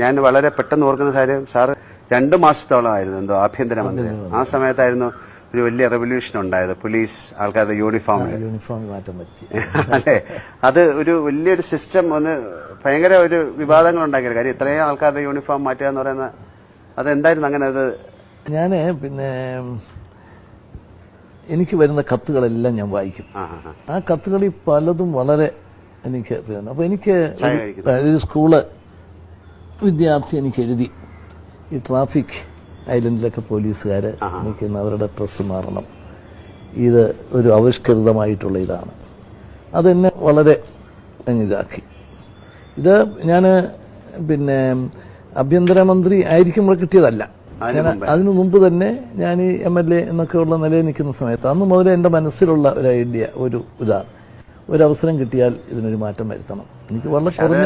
ഞാൻ വളരെ പെട്ടെന്ന് ഓർക്കുന്ന കാര്യം സാറ് രണ്ടു മാസത്തോളമായിരുന്നു എന്തോ ആഭ്യന്തരമന്ത്രി. ആ സമയത്തായിരുന്നു ഒരു വലിയ റെവല്യൂഷൻ ഉണ്ടായത്. പോലീസ് ആൾക്കാരുടെ യൂണിഫോം യൂണിഫോം മാറ്റം പറ്റി അല്ലെ? അത് ഒരു വലിയൊരു സിസ്റ്റം ഒന്ന് ഭയങ്കര ഒരു വിവാദങ്ങൾ ഉണ്ടാക്കിയത് കാര്യം. ഇത്രയും ആൾക്കാരുടെ യൂണിഫോം മാറ്റുക എന്ന് പറയുന്ന അതെന്തായിരുന്നു അങ്ങനെ അത്? ഞാൻ പിന്നെ എനിക്ക് വരുന്ന കത്തുകളെല്ലാം ഞാൻ വായിക്കും. ആ കത്തുകളിൽ പലതും വളരെ എനിക്ക് അപ്പൊ അപ്പോൾ എനിക്ക്. ഒരു സ്കൂൾ വിദ്യാർത്ഥി എനിക്ക് എഴുതി ഈ ട്രാഫിക് ഐലൻഡിലൊക്കെ പോലീസുകാർ നിൽക്കുന്ന അവരുടെ ഡ്രസ്സ് മാറണം. ഇത് ഒരു ആവിഷ്കൃതമായിട്ടുള്ള ഇതാണ്. അതെന്നെ വളരെ ഇതാക്കി. ഇത് ഞാൻ പിന്നെ ആഭ്യന്തരമന്ത്രി ആയിരിക്കുമ്പോൾ കിട്ടിയതല്ല. ഞാൻ അതിനു മുമ്പ് തന്നെ ഞാൻ ഈ എം എൽ എ എന്നൊക്കെ ഉള്ള നിലയിൽ നിൽക്കുന്ന സമയത്ത് അന്ന് മുതലേ എന്റെ മനസ്സിലുള്ള ഒരു ഐഡിയ ഒരു ഇതാണ്. ഒരു അവസരം കിട്ടിയാൽ ഇതിനൊരു മാറ്റം വരുത്തണം. എനിക്ക് വളരെ കുറഞ്ഞ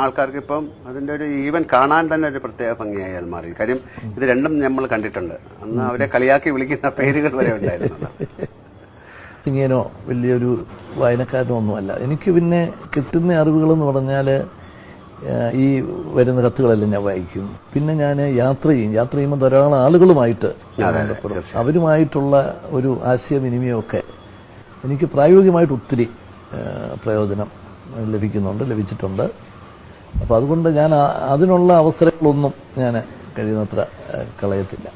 ആൾക്കാർക്ക് ഇപ്പം അതിന്റെ ഒരു ഈവൻ കാണാൻ തന്നെ ഒരു പ്രത്യേക ഭംഗിയായി അത് മാറി. കാര്യം ഇത് രണ്ടും നമ്മൾ കണ്ടിട്ടുണ്ട്. അന്ന് അവരെ കളിയാക്കി വിളിക്കുന്ന പേരുകൾ വരെ ഉണ്ടായിരുന്നു ഇങ്ങനോ വലിയൊരു വായനക്കാരനോ ഒന്നുമല്ല. എനിക്ക് പിന്നെ കിട്ടുന്ന അറിവുകളെന്ന് പറഞ്ഞാൽ ഈ വരുന്ന കത്തുകളെല്ലാം ഞാൻ വായിക്കും. പിന്നെ ഞാൻ യാത്ര ചെയ്യും. യാത്ര ചെയ്യുമ്പോൾ ധാരാളം ആളുകളുമായിട്ട് ബന്ധപ്പെടും. അവരുമായിട്ടുള്ള ഒരു ആശയവിനിമയമൊക്കെ എനിക്ക് പ്രായോഗികമായിട്ട് ഒത്തിരി പ്രയോജനം ലഭിക്കുന്നുണ്ട് ലഭിച്ചിട്ടുണ്ട്. അപ്പോൾ അതുകൊണ്ട് ഞാൻ അതിനുള്ള അവസരങ്ങളൊന്നും ഞാൻ കഴിയുന്നത്ര കളയത്തില്ല.